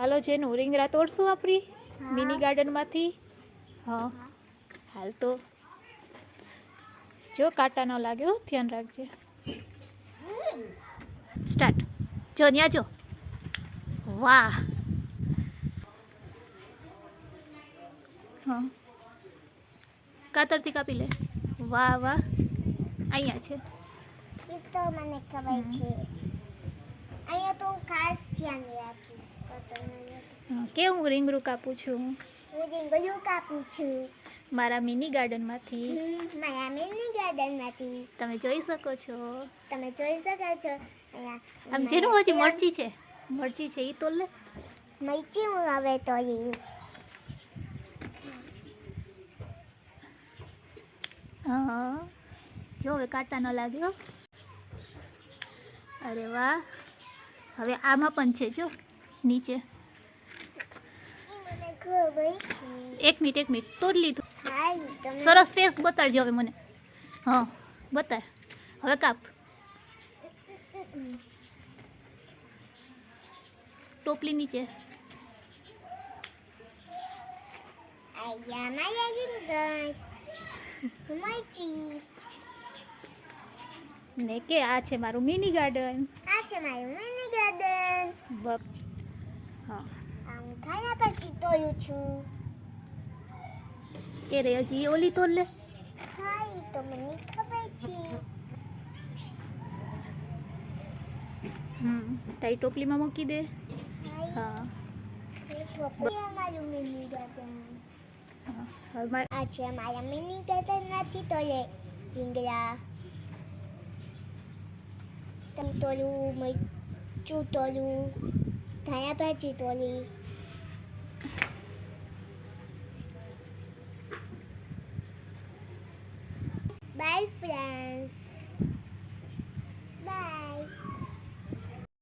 હાલો જેનું રીંગરા તોડશું આપણી મિની ગાર્ડનમાંથી? હા. હાલ તો. જો કાંટા ન લાગે હો ધ્યાન રાખજે. સ્ટાર્ટ. જો ન્યા જો. વાહ. હા. કાતરથી કાપી લે. વાહ વાહ. અહીંયા છે. એ તો મને ખબર છે. અહીંયા તો ખાસ ધ્યાન કેવું રીંગણું કાપું છું? હું રીંગણું કાપું છું. મારા મિની ગાર્ડનમાંથી મારા મિની ગાર્ડનમાંથી તમે જોઈ શકો છો. તમે જોઈ શકો છો. આમ જેનું હજી મરચી છે? મરચી છે એ તો લે. મરચી હું હવે તો હા. જો હવે કાંટા ન લાગ્યો અરે વાહ. હવે આમાં પણ છે જો નીચે. એક મિનિટ એક મિનિટ તોડ લીધું હા ઈ તમને સરસ ફેસ બતાડજો હવે મને હા બતાડ હવે કાપ ટોપલી નીચે અહીંયા મારા રીંગણ મરચી ને કે આ છે મારું મિની ગાર્ડન આ છે મારું મિની ગાર્ડન બપ હા આમ ખાના પછી તોડું છું એ રે હજી ઓલી તોડ લે હા ઈ તો મને ખબર છે હમ તારી ટોપલીમાં મૂકી દે હા હા ઈ પોપડી અમારું મિની ગાર્ડન હા હવે મારે આ છે અમારા મિની ગાર્ડન નથી તોડે રીંગણા તમ તોડું મરચું તોડું ધાણા ભાજી તોડી Bye friends.